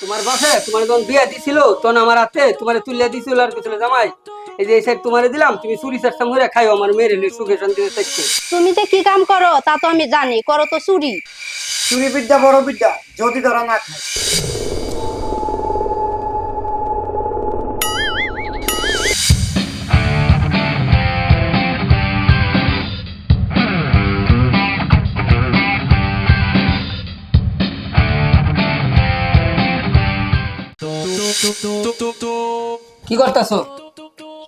তোমার বাসে তোমার যখন বিয়া দিছিল তখন আমার হাতে তোমার তুলিয়া দিছিল আর কিছু জামাই। এই যে এই সাইড তোমারে দিলাম তুমি চুরি চারটা মুড়ে খাইও আমার মেরে নিয়ে সুখে শান্তি থাকছে তুমি যে কি কাম করো তা তো আমি জানি করো তো চুরি। চুরি বিদ্যা বড় বিদ্যা যদি ধরা না খায়। কি করতেছো?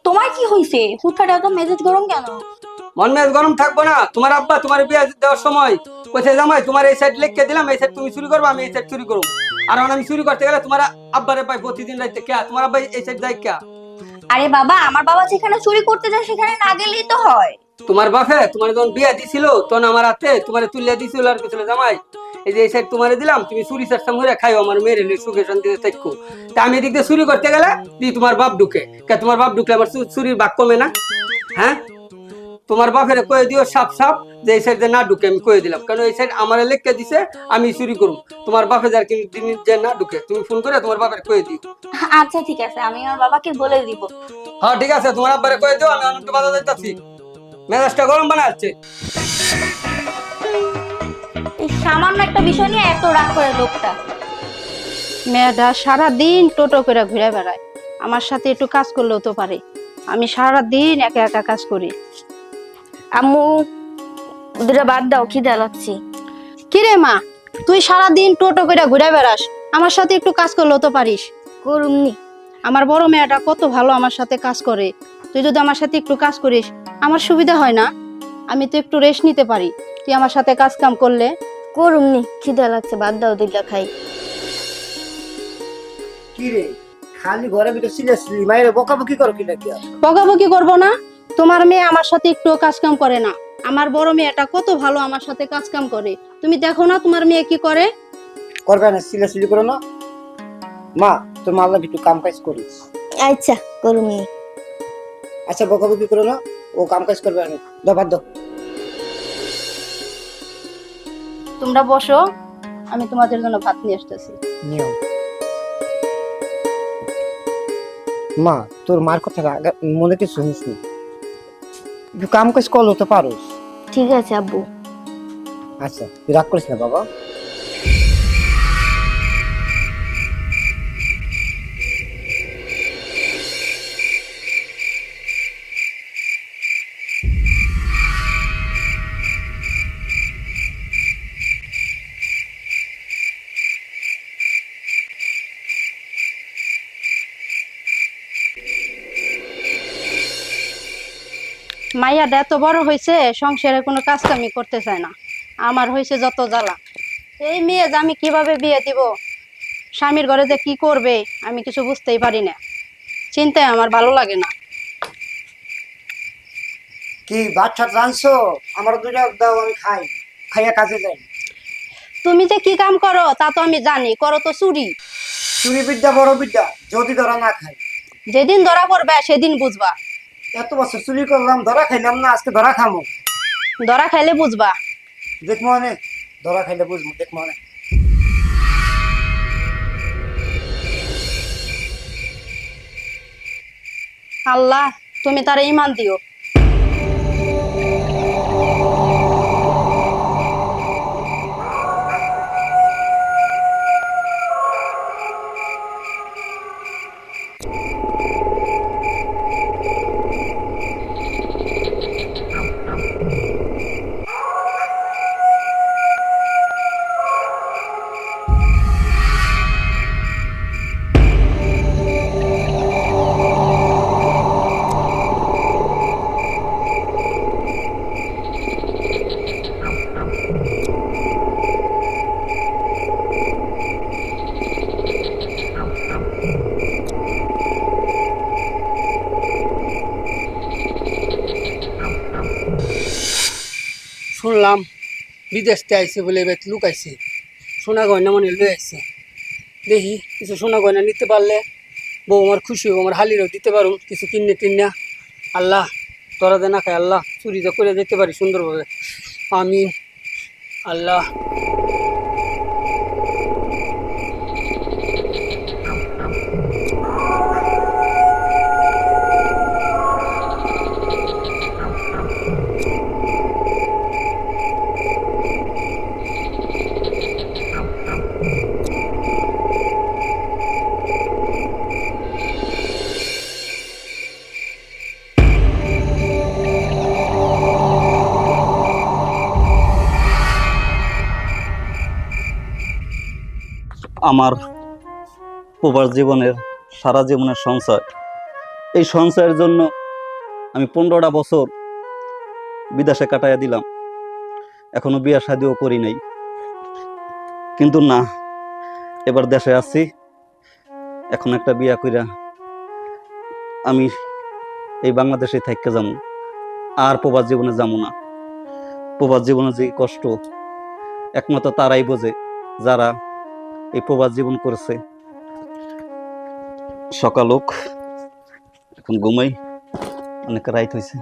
তোমার কি হইছে? হুটহাট এত মেজাজ গরম কেন? মন মেজ গরম থাকব না। তোমার আব্বা তোমার বিয়া দেওয়ার সময় কোথায় জামাই? তোমার এই সাইড লিখকে দিলাম এই সাইড তুমি চুরি করব আমি এই সাইড চুরি করব। আর আমি চুরি করতে গেলে তোমার আব্বারে পাই প্রতিদিন রাইতে কে? তোমার আব্বা এই সাইড যায় কে? আরে বাবা আমার বাবা যেখানে চুরি করতে যায় সেখানে না গেলেই তো হয়। তোমার বাপে তোমার যখন বিয়া দিছিল তখন আমার হাতে তোমার তুলিয়া দিছিল আর কিছু জামাই। এই যে এই সাইড তোমারে দিলাম তুমি চুরি চারটা মুড়ে খাইও আমার মেরে নিয়ে সুখে শান্তিতে থাকো। তা আমি এদিক দিয়ে চুরি করতে গেলে দি তোমার বাপ ঢুকে। কে তোমার বাপ ঢুকলে আমার চুরির ভাগ কমে না? হ্যাঁ? তোমার বাপের কয়ে দিও সাপ সাপ যে এই সাইড না ঢুকে আমি কয়ে দিলাম। কারণ এই সাইড আমার লেখকে দিছে আমি চুরি করব তোমার বাপে যার কিন্তু তিনি যে না ঢুকে তুমি ফোন করে তোমার বাপের কয়ে দিও। আচ্ছা ঠিক আছে আমি আমার বাবাকে বলে দিব। হ্যাঁ ঠিক আছে তোমার আব্বারে কয়ে দিও আমি অনেকটা বাধা যাইতাছি মেজাজটা গরম বানাচ্ছে। এই সামান্য একটা বিষয় নিয়ে এত রাগ করে লোকটা। মেয়েটা সারাদিন টোটো করে ঘুরে বেড়ায়। আমার সাথে একটু কাজ করলেও তো পারে। আমি সারাদিন একা একা কাজ করি। আম্মু দুটা বাদ দাও খিদা লাগছি। কিরে মা তুই সারাদিন টোটো করে ঘুরে বেড়াস। আমার সাথে একটু কাজ করলেও তো পারিস। করুমনি। আমার বড় মেয়েটা কত ভালো আমার সাথে কাজ করে। তুই যদি আমার সাথে একটু কাজ করিস আমার সুবিধা হয় না। আমি তো একটু রেস্ট নিতে পারি। তুই আমার সাথে কাজ কাম করলে করুমনি খিদা লাগছে বাদ দাও দুইটা খাই। কি রে? খালি ঘরে ভিতরে সিরিয়াসলি মায়ের বকাবকি করো কি নাকি? বকাবকি করব না? তোমার মেয়ে আমার সাথে একটু কাজ কাম করে না। আমার বড় মেয়েটা কত ভালো আমার সাথে কাজ কাম করে। তুমি দেখো না তোমার মেয়ে কি করে? করবে না সিরিয়াসলি করো না। মা তোর মা আল্লাহ একটু কাম কাজ করিস। আচ্ছা করুমনি আচ্ছা বকাবকি করো না। ও কাম কাজ করবে না। দাও বাদ দাও। তোমরা বসো আমি তোমাদের জন্য ভাত নিয়ে আসতেছি। মা তোর মার কথা মনে কি শুনিস নি? কাম কাজ করল তো পারো ঠিক আছে আব্বু। আচ্ছা তুই রাগ করিস না বাবা। মাইয়াটা এত বড় হয়েছে সংসারে কোনো কাজ কামি করতে চায় না। আমার হয়েছে যত জ্বালা। এই মেয়ে যে আমি কীভাবে বিয়ে দিব? স্বামীর ঘরে যে কি করবে? আমি কিছু বুঝতেই পারি না। চিন্তায় আমার ভালো লাগে না। কি রাঁধছো আমার দুটা দাও আমি খাই। খাইয়া কাজে যাই। তুমি যে কি কাম করো তা তো আমি জানি। করো তো চুরি। চুরি বিদ্যা বড় বিদ্যা। যদি ধরা না খাই। যেদিন ধরা পড়বে সেদিন বুঝবা। এত বছর চুরি করলাম ধরা খাইলাম না আজকে ধরা খামো। ধরা খাইলে বুঝবা। দেখ অনেক ধরা খাইলে বুঝব দেখ অনেক আল্লাহ তুমি তার ইমান দিও। শুনলাম বিদেশ থেকে আইসে বলে এবার লুক আইসে সোনা গয়না মনে লয়ে আইসে দেখি, কিছু সোনা গয়না নিতে পারলে বউ আমার খুশি আমার হালিরও দিতে পারুন কিছু কিনে কিনে আল্লাহ তোরা দে না খায়, আল্লাহ, চুরি করে যেতে পারি সুন্দরভাবে। আমিন। আল্লাহ। আমার প্রবাস জীবনের, সারা জীবনের সঞ্চয়। এই সঞ্চয়ের জন্য আমি পনেরোটা বছর বিদেশে কাটাইয়া দিলাম। এখনও বিয়া শাদিও করি নাই। কিন্তু না, এবার দেশে আছি। এখন একটা বিয়া কইরা আমি এই বাংলাদেশে থাকতে যাব আর প্রবাস জীবনে যাব না। প্রবাস জীবনে যে কষ্ট, একমাত্র তারাই বোঝে যারা এই প্রবাস জীবন করেছে। সকাল হোক এখন ঘুমাই অনেক রাইত হয়েছে।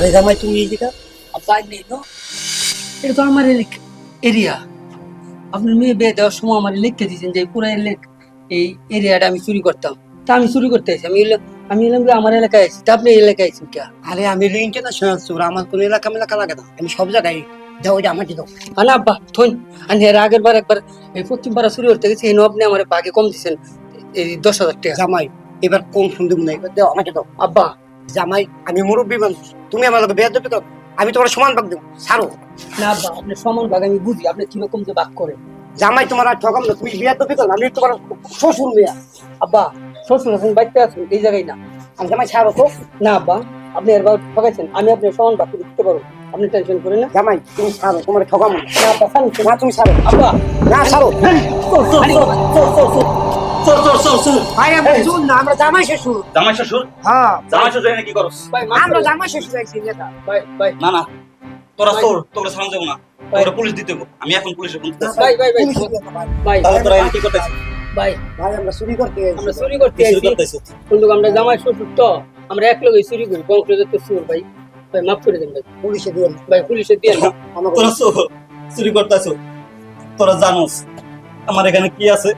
আরে জামাই তুমি এই এটা তো আমার এরিয়া। আপনার মেয়ে বিয়ে দেওয়ার সময় আমার লিখতে দিয়েছেন যে পুরো এই এরিয়াটা আমি চুরি করতাম। তা আমি চুরি করতে আছি আমি আমি এলাম যে আমার এলাকায় আছি তা আপনি এলাকায় আছেন কে? আরে আমি হলো ইন্টারন্যাশনাল চোর আমার কোনো এলাকা মেলাকা লাগে না। আমি সব জায়গায় যাও ওইটা আমাকে দাও আনা আব্বা থইন। আমি এর আগের বার একবার এই পাড়া চুরি করতে গেছি এনে আপনি আমার বাগে কম দিচ্ছেন এই দশ হাজার টাকা। জামাই এবার কম শুনতে মনে এবার দাও আমাকে দাও আব্বা জামাই আমি মুরব্বী মানুষ তুমি আমার লোক বেয়াদ করো আমি তোমার সমান ভাগ দেবো ছাড়ো। না আব্বা আপনি সমান ভাগ আমি বুঝি আপনি কীরকম যে ভাগ করেন? জামাই তোমার আর ঠকাম না তুমি বিয়াদ করো আমি তোমার শ্বশুর মেয়া। আব্বা শ্বশুর আছেন বাড়িতে আছেন এই জায়গায় না। আমি জামাই ছাড়ো তো। না আব্বা আপনি এর ভাগ ঠকাইছেন আমি আপনার সমান ভাগ দিতে পারব। আপনি টেনশন করেন না। জামাই তুমি ছাড়ো তোমার ঠকাম না। না আব্বা। না তুমি ছাড়ো। আব্বা। না ছাড়ো। ভাই আমরা চুল না আমরা জামাই শ্বশুর। জামাই শ্বশুর? হ্যাঁ। জামাই শ্বশুর এনে কি করস? আমরা জামাই শ্বশুর একছি নেতা। ভাই, ভাই, না না। তোরা চোর তোরা সালাম যাব না। তোরা পুলিশ দিতে আমি এখন পুলিশে ফোন ভাই, ভাই, ভাই, ভাই। ভাই, তাহলে তোরা এনে কি করতেছিস? ভাই, ভাই আমরা চুরি করতে আমরা চুরি করতে কি শুরু কিন্তু আমরা জামাই শ্বশুর তো। আমরা এক লগে চুরি করি। তো চোর ভাই। ভাই মাফ করে দেন ভাই। পুলিশে দিয়ে ভাই পুলিশে দিয়ে তোরা চুরি করতেছ। তোরা জানোস আমার এখানে কি আছে?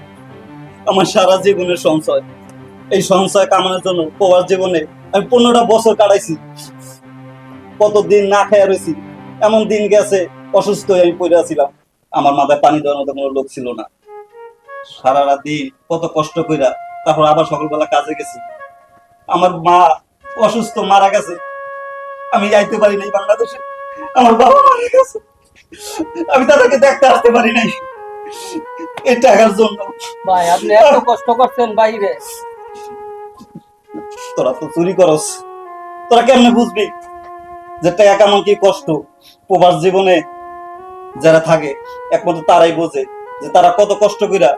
আমার সারা জীবনের সঞ্চয়। এই সঞ্চয় কামানোর জন্য প্রবাস জীবনে আমি পনেরোটা বছর কাটাইছি। কতদিন না খেয়ে রয়েছি এমন দিন গেছে অসুস্থ হয়ে আমি পড়ে আছিলাম। আমার মাথায় পানি দেওয়ার মতো কোনো লোক ছিল না। সারা রাত দিন কত কষ্ট কইরা তারপর আবার সকালবেলা কাজে গেছি। আমার মা অসুস্থ মারা গেছে। আমি যাইতে পারি নাই বাংলাদেশে। আমার বাবা মারা গেছে। আমি তাদেরকে দেখতে আসতে পারি নাই। এই টাকার জন্য। ভাই আপনি এত কষ্ট করছেন বাইরে। তোরা তো চুরি করস। তোরা কেমনে বুঝবি যে টাকা কেমন কি কষ্ট? প্রবাস জীবনে যারা থাকে একমাত্র তারাই বোঝে যে তারা কত কষ্ট কইরা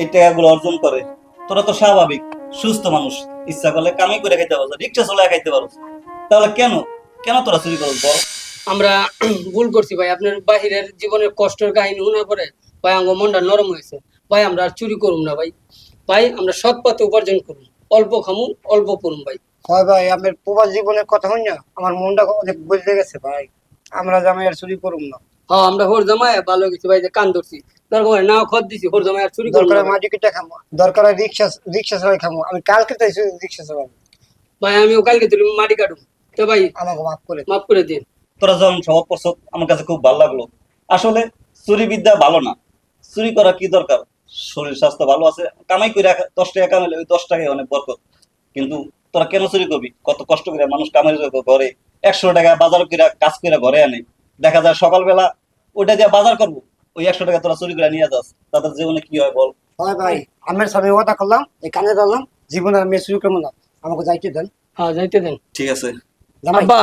এই টাকাগুলো অর্জন করে। তোরা তো স্বাভাবিক সুস্থ মানুষ। ইচ্ছা করলে কামাই করে খাইতে পারো রিক্সা চলে খাইতে পারো তাহলে কেন? কেন তোরা চুরি বল? আমরা ভুল করছি ভাই আপনার বাহিরের জীবনের কষ্টের কাহিনী শোনার পরে ভাই আমার মনটা নরম হয়েছে। ভাই আমরা আর চুরি করুম না ভাই। ভাই আমরা সৎ পথে উপার্জন করুন অল্প খামু অল্প করুন ভাই। হয় ভাই আমার প্রবাস জীবনের কথা হই না? আমার মনটা অনেক বদলে গেছে ভাই। আমরা জামাই আর চুরি করুম না। হ্যাঁ আমরা হোর জামাই ভালো গেছি ভাই যে কান ধরছি। দরকার নাও খত দিছি হোর জামাই আর চুরি দরকার না ভাই। মাটি কেটে খামো। দরকার রিক্সা রিক্সা চালাই খামো। আমি কালকে তাই রিক্সা চালাবো। ভাই আমিও কালকে তুলি মাটি কাটুম। তো ভাই আমাকে মাফ করে মাফ করে দিন। তোরা যখন করছ আমার কাছে খুব ভালো লাগল। আসলে চুরি বিদ্যা ভালো না। চুরি করা কি দরকার? শরীর স্বাস্থ্য ভালো আছে কামাই করে দশ টাকা কামাইলে ওই দশ টাকায় অনেক বরকত। কিন্তু তোরা কেন চুরি করবি? কত কষ্ট করে মানুষ কামাই করে একশো টাকা বাজার করে কাজ করে ঘরে আনে। দেখা যায় সকালবেলা ওইটা দিয়ে বাজার করব ওই একশো টাকা তোরা চুরি করে নিয়ে যাস। তাদের জীবনে কি হয় বল? হয় ভাই আমার সামনে ওয়াদা করলাম এই কানে ধরলাম জীবনে আমি চুরি করব না। আমাকে যাইতে দেন। হ্যাঁ যাইতে দেন। ঠিক আছে। আব্বা।